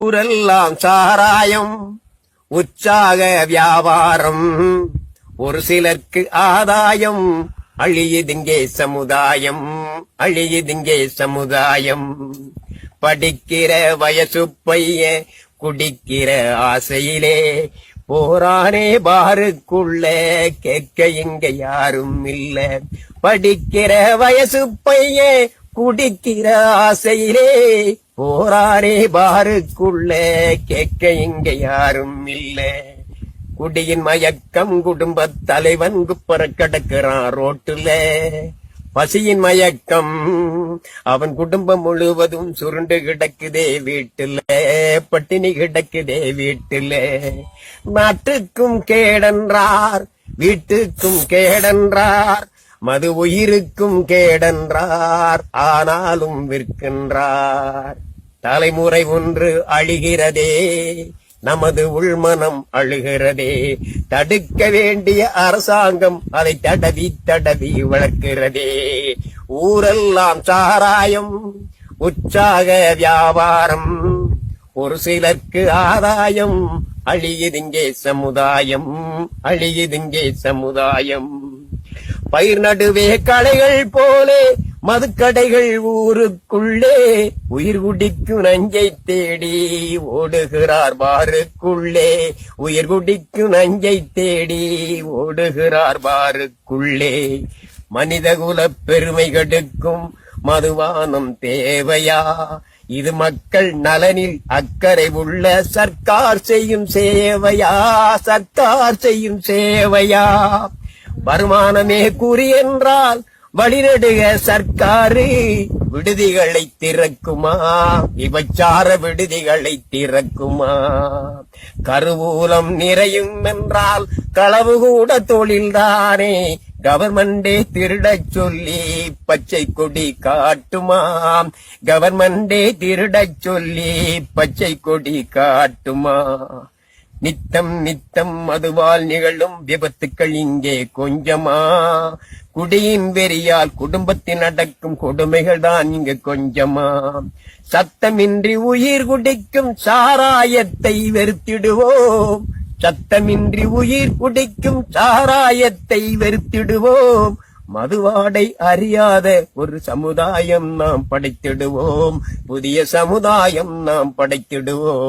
ஊரெல்லாம் சாராயம் உற்சாக வியாபாரம். ஒரு சிலருக்கு ஆதாயம் அழியுதுங்கே சமுதாயம் அழியுதுங்கே சமுதாயம். படிக்கிற வயசு பைய குடிக்கிற ஆசையிலே போரானே பாருக்குள்ள கேட்க இங்க யாரும் இல்ல. படிக்கிற வயசு பைய குடிக்கிற ஆசையிலே போராரே பாருக்குள்ளே கேட்க இங்க யாரும் இல்ல. குடியின் மயக்கம் குடும்ப தலைவன் குப்பர கிடக்கிறான் ரோட்டுல. பசியின் மயக்கம் அவன் குடும்பம் முழுவதும் சுருண்டு கிடக்குதே வீட்டுல. பட்டினி கிடக்குதே வீட்டுல. நாட்டுக்கும் கேடென்றார் வீட்டுக்கும் கேடென்றார் மது உயிருக்கும் கேடென்றார் ஆனாலும் விற்கின்றார். தலைமுறை ஒன்று அழிகிறதே நமது உள்மனம் அழுகிறதே. தடுக்க வேண்டிய அரசாங்கம் அதை தடவி தடவி வளர்க்கிறதே. ஊரெல்லாம் சாராயம் உற்சாக வியாபாரம். ஒரு சிலர்க்கு ஆதாயம் அழியுதுங்கே சமுதாயம் அழியுதுங்கே சமுதாயம். பயிர் நடுவே களைகள் போலே மதுக்கடைகள் ஊருக்குள்ளே உயிர் குடிக்கும் நஞ்சை தேடி ஓடுகிறார் பாருக்குள்ளே. உயிர் குடிக்கும் நஞ்சை தேடி ஓடுகிறார் பாருக்குள்ளே. மனிதகுல பெருமை கெடுக்கும் மதுவானம் தேவையா? இது மக்கள் நலனில் அக்கறை உள்ள சர்க்கார் செய்யும் சேவையா? சர்க்கார் செய்யும் சேவையா? வருமானமே குறி என்றால் வழிநடுக சர்க்காரு விடுதிகளை திறக்குமா? விபச்சார விடுதிகளை திறக்குமா? கருவூலம் நிறையும் என்றால் களவு கூட தொழில்தானே கவர்மெண்டே திருடச் சொல்லி பச்சை கொடி காட்டுமா? கவர்மெண்டே திருடச் சொல்லி பச்சை கொடி காட்டுமா? நித்தம் நித்தம் அதுவால் நிகழும் விபத்துக்கள் இங்கே கொஞ்சமா. குடியின் வெறியால் குடும்பத்தில் நடக்கும் கொடுமைகள் தான் இங்கு கொஞ்சமா. சத்தமின்றி உயிர் குடிக்கும் சாராயத்தை வெறுத்திடுவோம். சத்தமின்றி உயிர் குடிக்கும் சாராயத்தை வெறுத்திடுவோம். மதுவாடை அறியாத ஒரு சமுதாயம் நாம் படைத்திடுவோம். புதிய சமுதாயம் நாம் படைத்திடுவோம்.